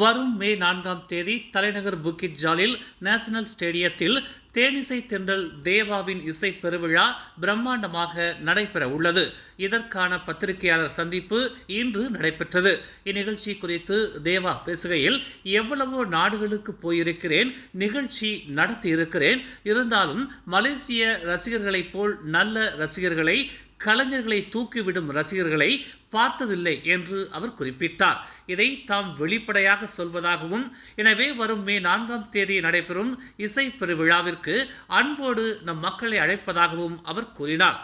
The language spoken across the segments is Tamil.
வரும் மே நான்காம் தேதி தலைநகர் புக்கிட் ஜாலில் நேஷனல் ஸ்டேடியத்தில் தேனிசை தென்றல் தேவாவின் இசை பெருவிழா பிரம்மாண்டமாக நடைபெற உள்ளது. இதற்கான பத்திரிகையாளர் சந்திப்பு இன்று நடைபெற்றது. இந்நிகழ்ச்சி குறித்து தேவா பேசுகையில் எவ்வளவோ நாடுகளுக்கு போயிருக்கிறேன் நிகழ்ச்சி நடத்தியிருக்கிறேன். இருந்தாலும் மலேசிய ரசிகர்களைப் போல் நல்ல ரசிகர்களை கலைஞர்களை தூக்கிவிடும் ரசிகர்களை பார்த்ததில்லை என்று அவர் குறிப்பிட்டார். இதை தாம் வெளிப்படையாக சொல்வதாகவும் எனவே வரும் மே நான்காம் தேதி நடைபெறும் இசை பெருவிழாவிற்கு அன்போடு நம் மக்களை அழைப்பதாகவும் அவர் கூறினார்.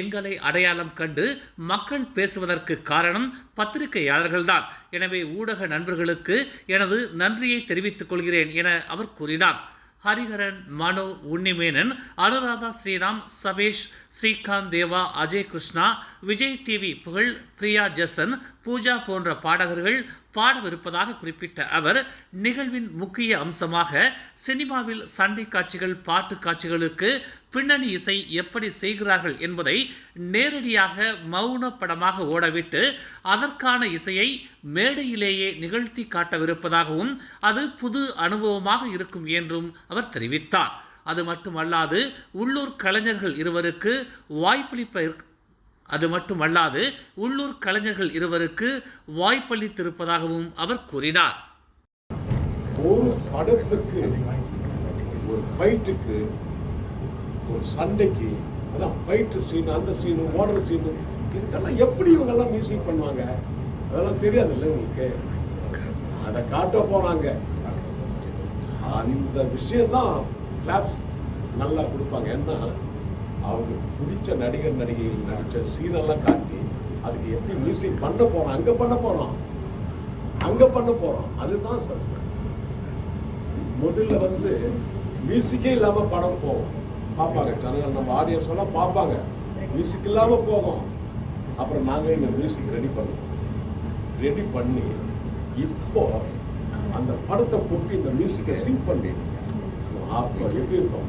எங்களை அடையாளம் கண்டு மக்கள் பேசுவதற்கு காரணம் பத்திரிகையாளர்கள்தான். எனவே ஊடக நண்பர்களுக்கு எனது நன்றியை தெரிவித்துக் கொள்கிறேன் என அவர் கூறினார். ஹரிஹரன் மனு உன்னிமேனன் அனுராதா ஸ்ரீராம் சபேஷ் ஸ்ரீகாந்த் தேவா அஜய் கிருஷ்ணா விஜய் டிவி புகழ் பிரியா ஜசன் பூஜா போன்ற பாடகர்கள் பாடவிருப்பதாக குறிப்பிட்ட அவர் நிகழ்வின் முக்கிய அம்சமாக சினிமாவில் சண்டை காட்சிகள் பாட்டு காட்சிகளுக்கு பின்னணி இசை எப்படி செய்கிறார்கள் என்பதை நேரடியாக மௌன படமாக ஓடவிட்டு அதற்கான இசையை மேடையிலேயே நிகழ்த்தி காட்டவிருப்பதாகவும் அது புது அனுபவமாக இருக்கும் என்றும் அவர் தெரிவித்தார். அது மட்டுமல்லாது உள்ளூர் கலைஞர்கள் இருவருக்கு வாய்ப்பளிப்ப அது மட்டுமல்லாது உள்ளூர் கலைஞர்கள் இருவருக்கு வாய்ப்பளித்திருப்பதாகவும் அவர் கூறினார். ஒரு படத்துக்கு ஒரு ஃபைட்டுக்கு ஒரு சண்டைக்கு அதான் ஃபைட்டு சீன் அந்த சீனு ஓடுற சீனு இதுக்கெல்லாம் எப்படி இவங்கெல்லாம் மியூசிக் பண்ணுவாங்க? அதெல்லாம் தெரியாதுல்ல உங்களுக்கு? அதை காட்ட போனாங்க அந்த விஷயம்தான் கிளாப்ஸ் நல்லா கொடுப்பாங்க. என்ன அவங்களுக்கு பிடிச்ச நடிகர் நடிகைகள் நடித்த சீனெல்லாம் காட்டி அதுக்கு எப்படி மியூசிக் பண்ண போகிறோம் அங்கே பண்ண போகிறோம் அங்கே பண்ண போகிறோம் அதுதான் சஸ்பெண்ட். முதல்ல வந்து மியூசிக்கே இல்லாமல் படம் போகும். பார்ப்பாங்க ஜனங்கள் நம்ம ஆடியன்ஸ் எல்லாம் பார்ப்பாங்க. மியூசிக் இல்லாமல் போகும். அப்புறம் நாங்கள் இந்த மியூசிக் ரெடி பண்ணுவோம். ரெடி பண்ணி இப்போ அந்த படத்தை கொட்டி இந்த மியூசிக்கை சிங் பண்ணி ஸோ அப்போ எப்படி இருக்கும்?